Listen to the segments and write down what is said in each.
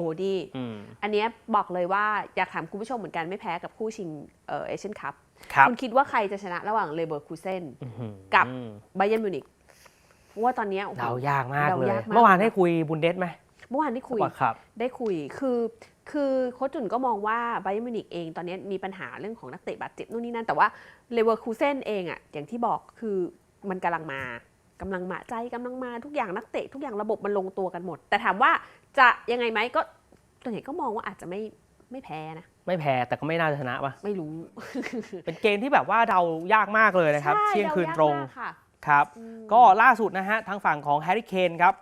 อ้ดีอืมอันเนี้ยบอกเลยว่าอยากถามคุณผู้ชมเหมือนกันไม่แพ้กับคู่ชิงเอเชียนคัพครับคุณคิดว่าใครจะชนะระหว่างเลเบอร์คูเซนอื้อหือกับไบเยนมิวนิกเพราะว่าตอนเนี้ยโอ้โหเดายากมากเดาเลยยากมากเมื่อวานได้คุยบุนเดสไหมเมื่อวานได้คุยว่าครับได้คุยคือคือโค้ชจุนก็มองว่าไบเ e นมิวนิกเองตอนนี้มีปัญหาเรื่องของนักเตะบาดเจ็บนู่นนี่นั่นแต่ว่าเลเวอร์คูเซนเองอะอย่างที่บอกคือมันกำลังมา กำลังมาใจกำลังมาทุกอย่างนักเตะทุกอย่างระบบมันลงตัวกันหมด แต่ถามว่าจะยังไงไหมก็ส่วนใหญ่ก็มองว่าอาจจะไม่ไม่แพ้นะ ไม่แพ้แต่ก็ไม่น่าจะชนะปะไม่รู้ เป็นเกมที่แบบว่าเดายากมากเลยนะครับใช่เที่ยงคืนดายากตรงมากค่ะครับอืมก็ล่าสุดนะฮะทางฝั่งของแฮร์รี่เคนครับ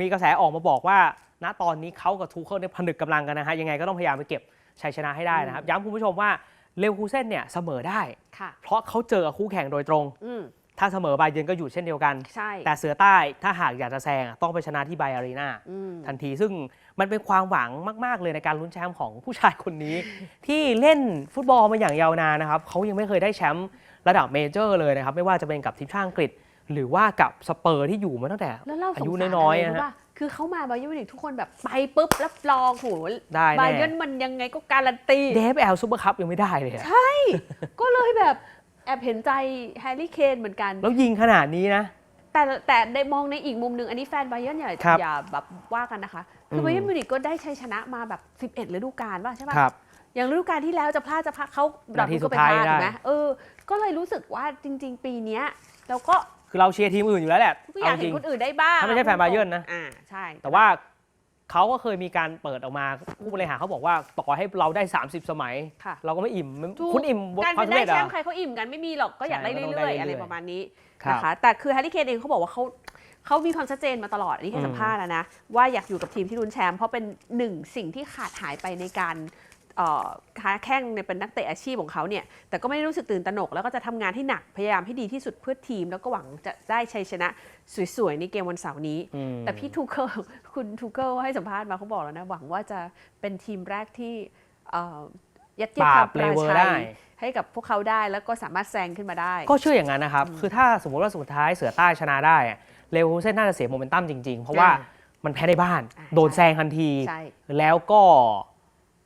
มีกระแสออกมาบอกว่า ณตอนนี้เขากับทูเคิลเนี่ยผนึกกำลังกันนะฮะยังไงก็ต้องพยายามไปเก็บชัยชนะให้ได้นะครับ ย้ำคุณผู้ชมว่าเลวคูเซ่นเนี่ยเสมอได้ค่ะเพราะเขาเจอกับคู่แข่งโดยตรงอืม ถ้าเสมอบาเยร์นก็อยู่เช่นเดียวกัน ใช่ แต่เสือใต้ถ้าหากอยากจะแซงอะต้องไปชนะที่ไบอารีนาอืม ทันทีซึ่งมันเป็นความหวังมาก ๆ เลยในการลุ้นแชมป์ของผู้ชายคนนี้ ที่เล่นฟุตบอลมาอย่างยาวนานนะครับเขายังไม่เคยได้แชมป์ระดับเมเจอร์เลยนะครับ ไม่ว่าจะเป็นกับทีมชาติอังกฤษ หรือว่ากับสเปอร์ที่อยู่มาตั้งแต่แล้วเราสงอายุสารน้อยๆอะไรอะรู้ฮะป่ะคือเขามาไบเ e นมิวนิกทุกคนแบบไปปุ๊บรับรองโหได้ไบแน่เยนมันยังไงก็การันตี เดฟแอลซูเปอร์คัพยังไม่ได้เลยอะ ก็เลยแบบ แอบเห็นใจแฮร์รี่เคนเหมือนกัน แล้วยิงขนาดนี้นะ แต่แต่ได้มองในอีกมุมหนึ่งอันนี้แฟนไบเยนอย่าครับอย่าแบบว่ากันนะคะ คือมไบเยนมิวนิกก็ได้ชัยชนะมาแบบ 11ฤดูกาลว่าใช่ป่ะครับ อย่างฤดูกาลที่แล้วจะพลาดจะพลาดเขานาทีดอร์ทมุนด์ก็ไปสุดท้ายพลาดได้ ถูกไหมเออ ก็เลยรู้สึกว่าจริง ๆ ปีเนี้ยเราก็คือเราเชียร์ทีมอื่นอยู่แล้วแหละก็อยากเอาจเห็รินง คนอื่นได้บ้างถ้าไม่ใช่แฟน Bayern นะ อ่าใช่แต่ว่า เขาก็เคยมีการเปิดออกมาผู้บริหารเขาบอกว่าต่อให้เราได้ 30 สมัย ค่ะ เราก็ไม่อิ่มถูกคุณอิ่มการควาเป็มนสำได้เร็จแชเหรมอป์ใครเขาอิ่มกันไม่มีหรอกก็อยากได้ใช่ก็ต้องเรื่อยๆได้อะไรเรื่อยๆประมาณนี้ครับนะคะ แต่คือแฮร์รี่เคนเองเขาบอกว่าเขาเขามีความชัดเจนมาตลอดอันนี้ให้อืมสัมภาษณ์แล้วนะว่าอยากอยู่กับทีมที่ลุ้นแชมป์เพราะเป็นหนึ่งสิ่งที่ขาดหายไปในการเอ่อ ค้าแข่งเนี่ยเป็นนักเตะอาชีพของเขาเนี่ยแต่ก็ไม่ได้รู้สึกตื่นตระหนก แล้วก็จะทำงานให้หนักพยายามให้ดีที่สุดเพื่อทีม แล้วก็หวังจะได้ชัยชนะสวยๆ ในเกมวันเสาร์นี้อืมแต่พี่ทูเกิลคุณทูเกิลให้สัมภาษณ์มาเขาบอกแล้วนะ หวังว่าจะเป็นทีมแรกที่เอ่อยัดเยียดปราควาบมปราเลเวอร์ชัได้ยให้กับพวกเขาได้แล้วก็สามารถแซงขึ้นมาได้ ก็เชื่ออย่างนั้นนะครับ คือถ้าสมมติว่าสุดท้ายเสือใต้ชนะได้อะเลเวอร์เซนน่าจะเสียโมเมนตัมจริงๆ เพราะว่าอ่ามันแพ้ในบ้านอ่าโดนแซงทันทีใช่แล้วก็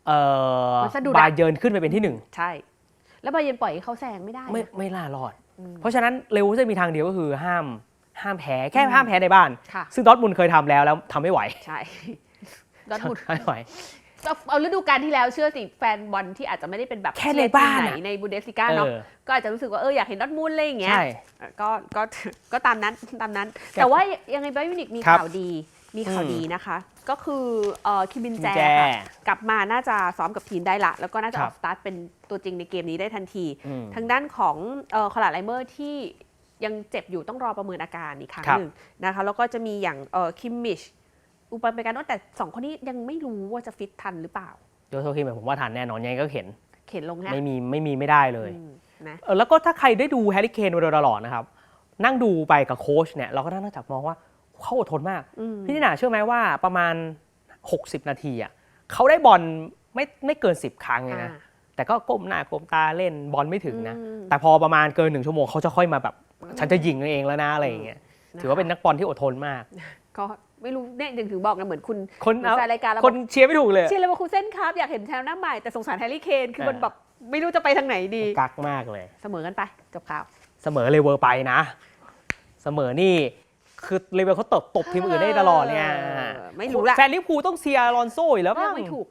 เอ่อมันสะดุดอะ บาเยิร์นขึ้นไปเป็นที่หนึ่งใช่ แล้วบาเยร์นปล่อยให้เขาแซงไม่ได้นะ ไม่ไม่ล่ารอด อืมเพราะฉะนั้นเลเวอร์เซนมีทางเดียวก็คือห้ามห้ามแพ้แค่ห้ามแพ้ในบ้าน ค่ะ ซึ่งดอร์ทมุนด์เคยทำแล้วแล้วทำไม่ไหวใช่ ดอร์ทมุนด์ทำไม่ไหวก็เอาฤดูกาลที่แล้วเชื่อสิแฟนบอลที่อาจจะไม่ได้เป็นแบบแค่ในบ้านเชียร์ทีมไหนอะ ในบูเดสลิก้าเนาะเออ ก็อาจจะรู้สึกว่าเอออยากเห็นดอร์ทมุนด์อะไรอย่างเงี้ย ใช่เอ่อก็ก็ก็ตามนั้นตามนั้นครับแต่ว่ายังไงไบยูนิกมีครับข่าวดี มีข่าวอืมดีนะคะ ก็คือเอ่อคิมบินแจแจค่ะกลับมาน่าจะซ้อมกับทีมได้ละ แล้วก็น่าจะคอรัอบกสตาร์ทเป็นตัวจริงในเกมนี้ได้ทันที อืมทางด้านของเอ่อคอลาไลเมอร์ที่ยังเจ็บอยู่ต้องรอประเมินอาการอีกครั้งครับหนึ่งนะคะแล้วก็จะมีอย่างเอ่อคิมมิชอุปเมกันโนแต่สองคนนี้ยังไม่รู้ว่าจะฟิตทันหรือเปล่าโยโซคิมผมว่าทันแน่นอนยังไงก็เห็น เข็นลงฮะไม่มีไม่มีไม่ได้เลย อืมนะ เออแล้วก็ถ้าใครได้ดูแฮร์รี่เคนมาโดยตลอดนะครับ นั่งดูไปกับโค้ชเนี่ย เราก็นั่งจับมองว่า เขาอดทนมากอืมพี่นิน่าเชื่อไหมว่าประมาณ 60 นาทีอะเขาได้บอลไม่ไม่เกิน 10 ครั้งเลยนะอ่าแต่ก็ก้มหน้าก้มตาเล่นบอลไม่ถึงนะอืมแต่พอประมาณเกินหนึ่งชั่วโมงเขาจะค่อยมาแบบ ฉันจะยิงเองแล้วนะอะไรอย่างเงี้ยถือว่าเป็นนักบอลที่อดทนมาก ก็ไม่รู้เนี่ยถึงถึงบอกนะเหมือนคุณคนเหมือเอานแฟนรายการเราคนเชียร์ไม่ถูกเลยเชียร์เลเวอร์คูเซ่นครับ อยากเห็นแชมป์หน้าใหม่แต่สงสารแฮร์รี่เคนคือมันเออแบบไม่รู้จะไปทางไหนดี กักมากเลย เสมอกันไปจบข่าว เสมอเลเวอร์ไปนะ เสมอนี่ คือเลเวอร์เขาตบตบทีมอื่นได้ตลอดเนี่ยเออไม่รู้ละ แฟนลิเวอร์พูลต้องเชียร์อลอนโซ่อยู่แล้วเลืมั้อกงไม่ถูก